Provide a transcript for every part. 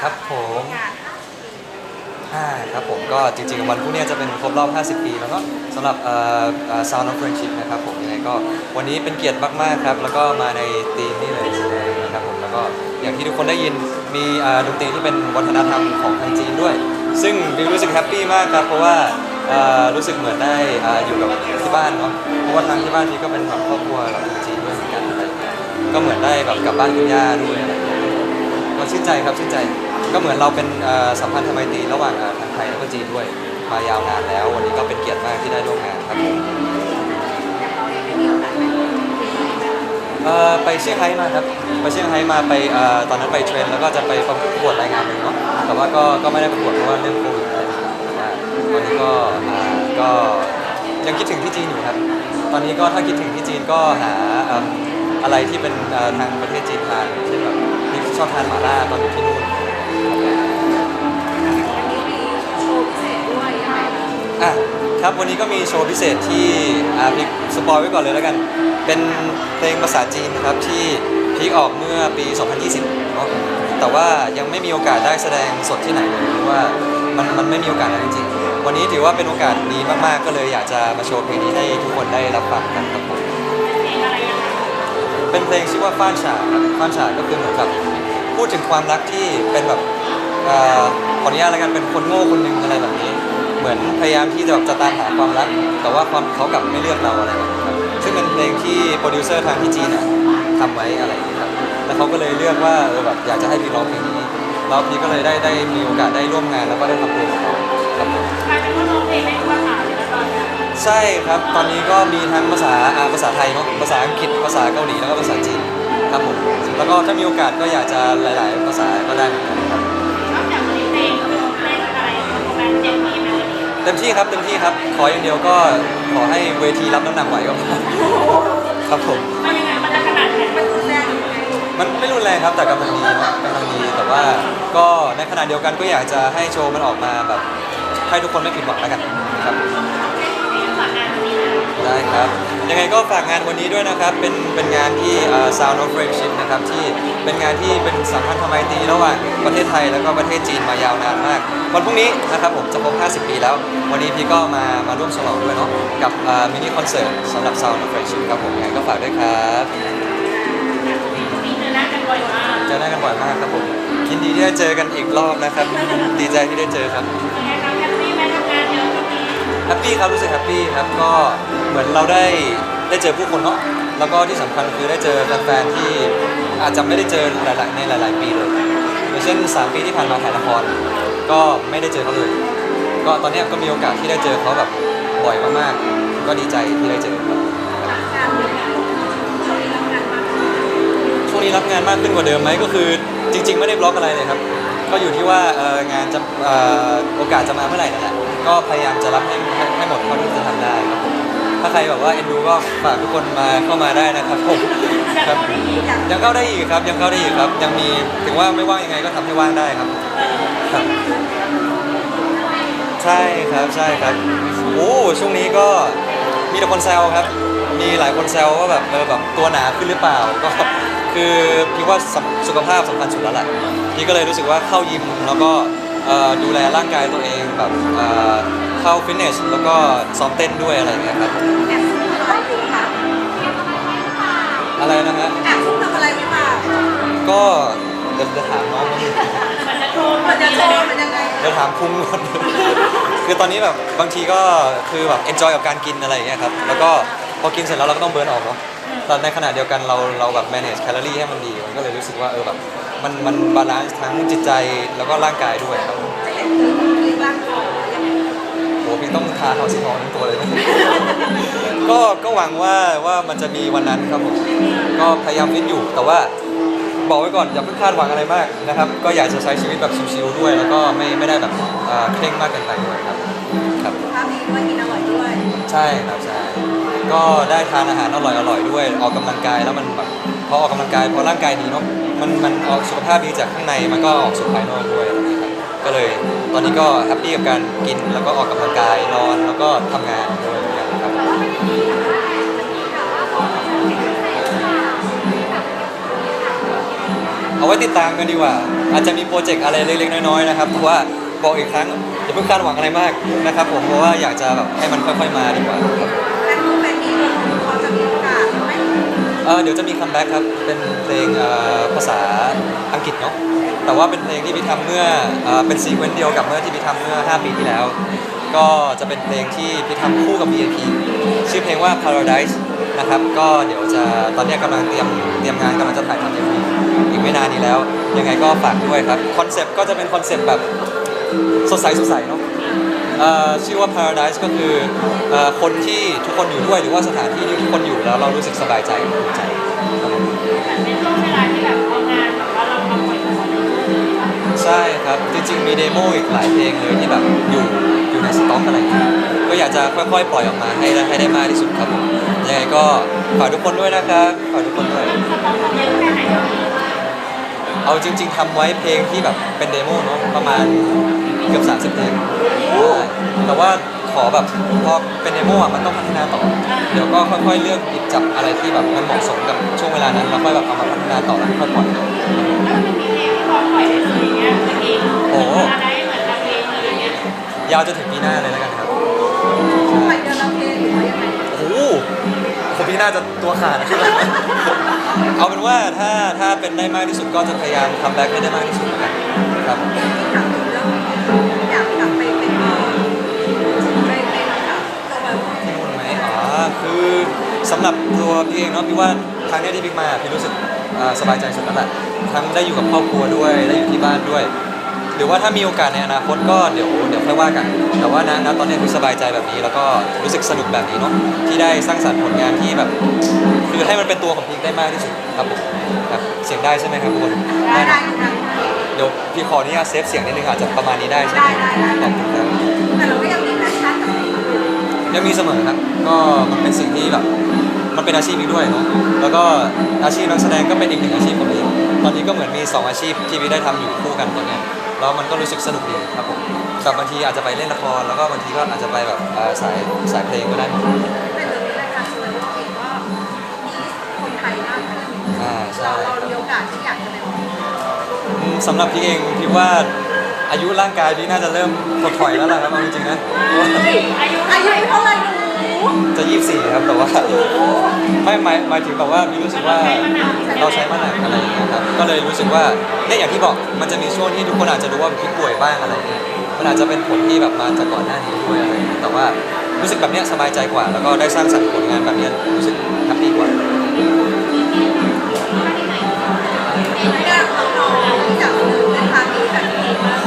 ครับผมงานอ่าครับผมก็จริงๆ วันพรุ่งนี้จะเป็นครบรอบ 50 ปี แล้วก็สำหรับเอ่อเอ่อ Sound of Friendship นะครับผมยังไงก็วันนี้เป็นเกียรติมากๆครับ แล้วก็มาในธีมนี่เลยสีแดงนะครับผมแล้วก็อย่างที่ทุกคนได้ยินมีเอ่อดนตรีที่เป็นวัฒนธรรมของทางจีนด้วย ซึ่งบิวรู้สึกแฮปปี้มากครับ เพราะว่าเอ่อรู้สึกเหมือนได้เอ่ออยู่กับที่บ้านเนาะเพราะว่าทางที่บ้านที่ก็เป็นแบบครอบครัวแบบจีนด้วยเหมือนกันอะไรอย่างเงี้ยก็เหมือนได้แบบกลับบ้านคุณย่าด้วยอะไรอย่างเงี้ยก็ชื่นใจครับชื่นใจ ก็เหมือนเราเป็นสัมพันธไมตรีระหว่างทางไทยแล้วก็จีนด้วย มายาวนานแล้ว วันนี้ก็เป็นเกียรติมากที่ได้ร่วมงานครับผมไปที่ไหนไหมคะเอ่อไปเซี่ยงไฮ้มาครับไปเซี่ยงไฮ้มาไปตอนนั้นไปเทรนแล้วก็จะไปประกวดรายงานหนึ่งเนาะแต่ว่าก็ก็ไม่ได้ประกวดเพราะว่าเรื่องโควิดอะไรต่างๆแต่ว่าตอนนี้ก็ก็ยังคิดถึงที่จีนอยู่ครับ ตอนนี้ก็ถ้าคิดถึงที่จีนก็หาอะไรที่เป็นทางประเทศจีนทานเช่นแบบที่ชอบทานหม่าล่าตอนอยู่ที่นู่น คะอะครับวันนี้ก็มีโชว์พิเศษที่อ่าพีคสปอยไว้ก่อนเลยแล้วกัน เป็นเพลงภาษาจีนนะครับที่พีคออกเมื่อปี 2020เนาะแต่ว่ายังไม่มีโอกาสได้แสดงสดที่ไหนเลยเพราะว่ามันมันไม่มีโอกาสนั้นจริงๆวันนี้ถือว่าเป็นโอกาสดีมากๆก็เลยอยากจะมาโชว์เพลงนี้ให้ทุกคนได้รับฟังกันครับผมเพลงอะไรยังไงเป็นเพลงชื่อว่าฟ้านฉาครับฟ้านฉาก็คือเหมือนกับ พูดถึงความรักที่เป็นแบบเอ่อขออนุญาตแล้วกันเป็นคนโง่คนหนึ่งอะไรแบบนี้ เหมือนพยายามที่จะแบบจะตามหาความรัก แต่ว่าความเขากลับไม่เลือกเราอะไรแบบนี้ครับซึ่งเป็นเพลงที่โปรดิวเซอร์ทางที่จีนอะทำไว้อะไรอย่างนี้ครับแล้วเขาก็เลยเลือกว่าเออแบบอยากจะให้พี่ร้องเพลงนี้แล้วพี่ก็เลยได้ได้มีโอกาสได้ร่วมงานแล้วก็ได้ทำเพลงกับเขาครับผม กลายเป็นว่าร้องเพลงได้ทุกภาษาเลยนะ ใช่ครับ ตอนนี้ก็มีทั้งภาษาอ่าภาษาไทยเนาะภาษาอังกฤษภาษาเกาหลีแล้วก็ภาษาจีนครับผมแล้วก็ถ้ามีโอกาสก็อยากจะหลาย ๆ ภาษาก็ได้เหมือนกันครับนอกจากวันนี้เพลงก็มีเพลงอะไรแฟนเจ็บมีไหมวันนี้เต็มที่ครับเต็มที่ครับ ขออย่างเดียวก็ขอให้เวทีรับน้ำหนักไหวก็พอครับผม มันยังไงมันจะขนาดไหนมันรุนแรงยังไงมันไม่รุนแรงครับแต่กำลังดีเนอะกำลังดีแต่ว่าก็ในขณะเดียวกันก็อยากจะให้โชว์มันออกมาแบบให้ทุกคนไม่ผิดหวังแล้วกันครับ ได้ครับ ยังไงก็ฝากงานวันนี้ด้วยนะครับ เป็นเป็นงานที่เอ่อ Sound of Friendship นะครับที่เป็นงานที่เป็นสัมพันธไมตรีระหว่างประเทศไทยแล้วก็ประเทศจีนมายาวนานมาก วันพรุ่งนี้นะครับผมจะครบ 50 ปีแล้ว วันนี้พี่ก็มามาร่วมฉลองด้วยเนาะกับมินิคอนเสิร์ตสำหรับ Sound of Friendship ครับผมยังไงก็ฝากด้วยครับมีเจอหน้ากันบ่อยมากเจอหน้ากันบ่อยมากครับผมยินดีที่ได้เจอกันอีกรอบนะครับ ดีใจที่ได้เจอครับยังไงครับแฮปปี้ไหมทำงานเยอะช่วงนี้แฮปปี้ครับรู้สึกแฮปปี้ครับก็เห มือนเราได้ได้เจอผู้คนเนาะแล้วก็ที่สำคัญคือได้เจอแฟนๆที่อาจจะไม่ได้เจอหลายๆในหลาย ๆ ปีเลยอย่างเช่น3ปีที่ผ่านมาถ่ายละครก็ไม่ได้เจอเขาเลย ก็ตอนเนี้ยก็มีโอกาสที่ได้เจอเขาแบบบ่อยมากๆ ก็ดีใจที่ได้เจอครับงานเป็นงานช่วงนี้ทำงานมากช่วงนี้รับงานมากขึ้นกว่าเดิมไหมก็คือจริง ๆ ไม่ได้บล็อกอะไรเลยครับ ก็อยู่ที่ว่าเอ่องานจะเอ่อโอกาสจะมาเมื่อไหร่นั่นแหละก็พยายามจะรับให้ให้ให้หมดเท่าที่จะทำได้ครับผม ถ้าใครแบบว่าเอ็นดูก็ฝากทุกคนมาเข้ามาได้นะครับผมครับยังเข้าได้อีกครับ ยังเข้าได้อีกครับ ยังมีถึงว่าไม่ว่างยังไงก็ทำให้ว่างได้ครับครับ ใช่ครับใช่ครับโอ้ช่วงนี้ก็มีแต่คนแซวครับ มีหลายคนแซวว่าแบบเออแบบตัวหนาขึ้นหรือเปล่าก็คือพี่ว่าสุขภาพสำคัญสุดแล้วแหละพี่ก็เลยรู้สึกว่าเข้ายิมแล้วก็ดูแลร่างกายตัวเองแบบ เอ่อเข้าฟิตเนสแล้วก็ซ้อมเต้นด้วยอะไรอย่างเงี้ยครับแอบซุ่มทำอะไรอยู่คะอะไรนะฮะแอบซุ่มทำอะไรไม่มาก็เดี๋ยวจะถามน้องนิดนึงมันจะโชว์มันจะโชว์มันยังไงเดี๋ยวถามพุงก่อน คือตอนนี้แบบบางทีก็คือแบบ enjoy กับการกินอะไรอย่างเงี้ยครับแล้วก็พอกินเสร็จแล้วเราก็ต้องเบิร์นออกเนาะแต่ในขณะเดียวกันเราเราแบบ manage แคลอรี่ให้มันดีมันก็เลยรู้สึกว่าเออแบบมันมันบาลานซ์ทั้งจิตใจแล้วก็ร่างกายด้วยครับ จะเห็นเธอมีร่างทอง ยังไงโหพี่ต้องทาทองสีทองทั้งตัวเลยก็ก็หวังว่าว่ามันจะมีวันนั้นครับผมก็พยายามฟิตอยู่แต่ว่าบอกไว้ก่อนอย่าเพิ่งคาดหวังอะไรมากนะครับ ก็อยากจะใช้ชีวิตแบบชิลๆด้วย แล้วก็ไม่ไม่ได้แบบเอ่อเคร่งมากเกินไปด้วยครับครับ ภาพดีด้วยกินอร่อยด้วยใช่ครับใช่ก็ได้ทานอาหารอร่อยอร่อยด้วย ออกกำลังกายแล้วมันแบบพอออกกำลังกายพอร่างกายดีเนาะมันมันออกสุขภาพดีจากข้างในมันก็ออกสู่ภายนอกด้วยอะไรอย่างเงี้ยครับก็เลยต อนนี้ก็แฮปปี้กับการกินแล้วก็ออกกำลังกายนอนแล้วก็ทำงานด้วยเหมือนกันครับเเอาไว้ติดตามกันดีกว่า อาจจะมีโปรเจกต์อะไรเล็กๆน้อยๆนะครับเพราะว่าบอกอีกครั้งอย่าเพิ่งคาดหวังอะไรมากนะครับผมเพราะว่าอยากจะแบบให้มันค่อย ๆ มาดีกว่าครับ อเดี๋ยวจะมีคัมแบ็กครับ เป็นเพลงเอ่อภาษาอังกฤษเนาะ แต่ว่าเป็นเพลงที่พี่ทำเมื่อเอ่อเป็นซีเควนต์เดียวกับเมื่อที่พี่ทำเมื่อ 5 ปีที่แล้ว ก็จะเป็นเพลงที่พี่ทำคู่กับ B.A.P ชื่อเพลงว่า Paradise นะครับ ก็เดี๋ยวจะตอนเนี้ยกำลังเตรียมเตรียมงานกำลังจะถ่ายทำ MV อีกไม่นานนี้แล้ว ยังไงก็ฝากด้วยครับ คอนเซปต์ก็จะเป็นคอนเซปต์แบบสดใสสดใสเนาะ เอ่อชื่อว่า Paradise ก็คือเอ่อคนที่ทุกคนอยู่ด้วยหรือว่าสถานที่ที่ทุกคนอยู่แล้วเรารู้สึกสบายใจภูมิใจ เป็นช่วงเวลาที่แบบเอางานแบบว่าเรามาปล่อยตัวใช่วงนี้ป่ะใช่ครับจริงๆมีเดโมอีกหลายเพลงเลยที่แบบอยู่อยู่ในสต็อกอะไรอย่างเงี้ยก็อยากจะค่อยๆ ปล่อยออกมาให้ได้ให้ได้มากที่สุดครับผมยังไงก็ฝากทุกคนด้วยนะครับฝากทุกคนด้วย สต็อกเยอะแค่ไหนตอนนี้ เอาจริง ๆทำไว้เพลงที่แบบเป็นเดโมเนาะประมาณ เกือบ30เพลงใช่แต่ว่าขอแบบพอเป็นเดโมอะมันต้องพัฒนาต่อ เดี๋ยวก็ค่อยๆเลือกหยิบจับอะไรที่แบบมันเหมาะสมกับช่วงเวลานั้นแล้วค่อยแบบเอามาพัฒนาต่อแล้วค่อยปล่อยแล้วมันมีเพลงที่พร้อมปล่อยได้เลยอย่างเงี้ยเพลงโอ้มาได้เหมือนกับเพลงเลยอย่างเงี้ยยาวจนถึงปีหน้าเลยแล้วกันครับไปเดือนละเพลงหรือว่ายังไงโอ้โหผมปีหน้าจะตัวขาดนะคือแบบเอาเป็นว่าถ้าถ้าเป็นได้มากที่สุดก็จะพยายามทำแบ็คให้ได้มากที่สุดแล้วกันครับ ถามถึง สำหรับตัวพี่เองเนาะพี่ว่าครั้งเนี้ยที่พี่มาพี่รู้สึกอ่าสบายใจสุดแล้วแหละทั้งได้อยู่กับครอบครัวด้วยได้อยู่ที่บ้านด้วย หรือว่าถ้ามีโอกาสในอนาคตก็เดี๋ยวเดี๋ยวค่อยว่ากัน แต่ว่านะณตอนนี้คือสบายใจแบบนี้ แล้วก็รู้สึกสนุกแบบนี้เนาะที่ได้สร้างสรรค์ผลงานที่แบบ คือให้มันเป็นตัวของพีคได้มากที่สุดครับผมครับเสียงได้ใช่ไหมครับทุกคนได้ได้นะได้เดี๋ยวพี่ขออนุญาตเซฟเสียงนิดนึงอาจจะประมาณนี้ได้ใช่ไหมได้ได้ได้ขอบคุณครับแต่เราก็ยังมีแพชชั่นกับเพลงอยู่ยังมีเสมอครับ ก็มันเป็นสิ่งที่แบบ มันเป็นอาชีพอีกด้วยเนาะแล้วก็อาชีพนักแสดงก็เป็นอีกหนึ่งอาชีพของพี่ตอนนี้ก็เหมือนมีสองอาชีพที่พี่ได้ทำอยู่คู่กันตอนเนี้ยแล้วมันก็รู้สึกสนุกดีครับผมแบบบางทีอาจจะไปเล่นละครแล้วก็บางทีก็อาจจะไปแบบเอ่อสายสายเพลงก็ได้หมดแต่เดี๋ยวนี้รายการโซเชียลเองก็มีคนไทยมากขึ้นอ่าใช่เราเรามีโอกาสที่อยากจะไปออกอืมสำหรับพี่เองพี่ว่าอายุร่างกายพี่น่าจะเริ่มถดถอยแล้วล่ะครับเอาจริงๆนะอายุอายุเท่าไหร่หนู จะยี่สี่ครับแต่ว่าไม่หมายหมายถึงแบบว่าพี่รู้สึกว่าเราใช้มาหนักอะไรอย่างเงี้ยครับก็เลยรู้สึกว่าเนี่ยอย่างที่บอกมันจะมีช่วงที่ทุกคนอาจจะรู้ว่าพี่ป่วยบ้างอะไรเงี้ยมันอาจจะเป็นผลที่แบบมาจากก่อนหน้านี้ด้วยอะไรเงี้ยแต่ว่ารู้สึกแบบเนี้ยสบายใจกว่า แล้วก็ได้สร้างสรรค์ผลงานแบบเนี้ยรู้สึกแฮปปี้กว่า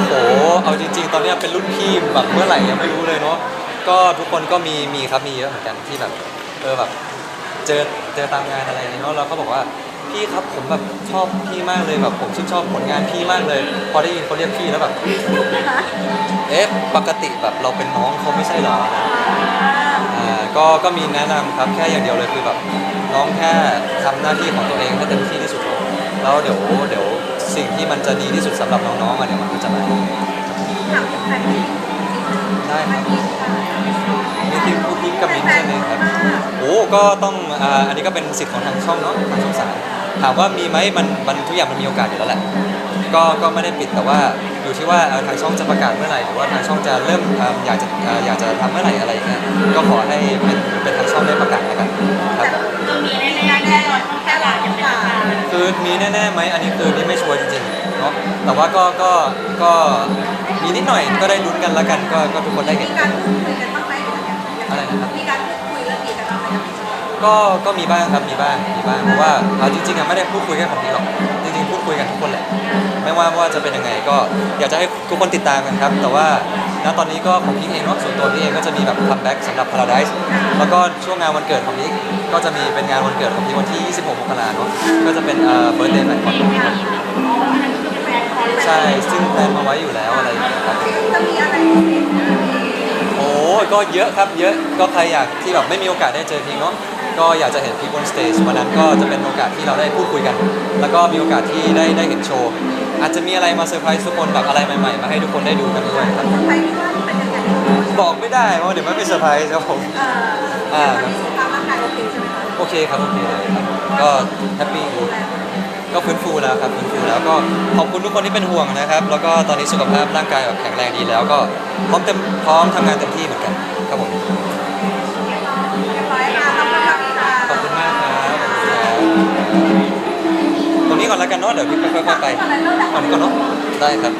โอ้โหเอาจริง ๆ ตอนเนี้ยเป็นรุ่นพี่แบบเมื่อไหร่ยังไม่รู้เลยเนาะ ก็ทุกคนก็มีมีครับมีเยอะเหมือนกันที่แบบเออแบบเจอเจอตามงานอะไรอย่างเงี้ยเนาะเราก็บอกว่าพี่ครับผมแบบชอบพี่มากเลยแบบผมชื่นชอบผลงานพี่มากเลย พอได้ยินเขาเรียกพี่แล้วแบบเอ๊ะปกติแบบเราเป็นน้องเขาไม่ใช่หรออ่าก็ก็มีแนะนำครับแค่อย่างเดียวเลยคือแบบน้องแค่ทำหน้าที่ของตัวเองให้เต็มที่ที่สุดแล้วเดี๋ยวเดี๋ยวสิ่งที่มันจะดีที่สุดสำหรับน้องๆอะเดี๋ยวมันก็จะมาถามถึงแฟนเพลง ได้คมัรันบมีค่ะมีทีมพูดพิมกับมิ้นท์ใช่ไหมครับโอ้ก็ต้องอ่าอันนี้ก็เป็นสิทธิ์ของทางช่องเนาะทางช่องสามถามว่ามีไหมมันมันทุกอย่างมันมีโอกาสอยู่แล้วแหละก็ก็ไม่ได้ปิดแต่ว่าอยู่ที่ว่าเอ่อทางช่องจะประกาศเมื่อไหร่หรือว่าทางช่องจะเริ่มอ่าอยากจะอ่าอยากจะทำเมื่อไหร่อะไรอย่างเงี้ยก็ขอให้เป็นเป็นทางช่องได้ประกาศแล้วกันครับเรามีแน่ๆแน่นอนต้องแค่หลานยังเป็นทางการคือมีแน่ๆไหมอันนี้คือนี่ไม่ชัวร์จริงๆเนาะแต่ว่าก็ก็ก็ มีนิดหน่อยก็ได้ลุ้นกันแล้วกันก็ก็ทุกคนได้เห็มีนการพูดคุยกันบ้างไหมหรือยังอะไรนะครับมีการพูดคุยเรื่องนี้กันบ้างไหมคะก็ก็มีบ้างครับมีบ้างมีบ้างเพราะว่าเอาจริงๆอะไม่ได้พูดคุยแค่ของพี่หรอกจริงๆพูดคุยกันทุกคนแหละ ไม่ว่าว่าจะเป็นยังไงก็อยากจะให้ทุกคนติดตามกันครับ แต่ว่าณตอนนี้ก็ของพี่เองเนาะส่วนตัวพี่เองก็จะมีแบบคัมแบ็กสำหรับ Paradise แล้วก็ช่วงงานวันเกิดของพี่ก็จะมีเป็นงานวันเกิดของพี่วันที่ 26 มกราเนาะก็จะเป็นเอ่อเบิร์ดเดย์แมทคอนเพลงไม่มีอ๋ออันนั้นก็คือแฟนคอนเลย ใช่ซึ่งแพลนมาไว้อยู่แล้วอะไรอย่างเงี้ยครับจะมีอะไรพิเศษไหมโอ้ยก็เยอะครับเยอะก็ใครอยากที่แบบไม่มีโอกาสได้เจอพีเนาะก็อยากจะเห็นพีบนสเตจวันนั้นก็จะเป็นโอกาสที่เราได้พูดคุยกัน แล้วก็มีโอกาสที่ได้ได้เห็นโชว์ อาจจะมีอะไรมาเซอร์ไพรส์ทุกคนแบบอะไรใหม่ๆ มาให้ทุกคนได้ดูกันด้วยครับใครที่ว่าเป็นยังไงบอกไม่ได้เพราะเดี๋ยวไม่เป็นเซอร์ไพรส์ครับผมเอ่อตอนนี้สุขภาพร่างกายโอเคใช่ไหมคะโอเคครับโอเคเลยครับก็แฮปปี้ดีดูแล ก็ฟื้นฟูแล้วครับฟื้นฟูแล้วก็ขอบคุณทุกคนที่เป็นห่วงนะครับ แล้วก็ตอนนี้สุขภาพร่างกายแบบแข็งแรงดีแล้วก็พร้อมเต็มพร้อมทำงานเต็มที่เหมือนกันครับผมขอบคุณมากครับตรงนี้ก่อนแล้วกันเนาะเดี๋ยวพี่ค่อยๆไปตอนนั้นเริ่มจากก่อนนี้ก่อนเนาะได้ครับ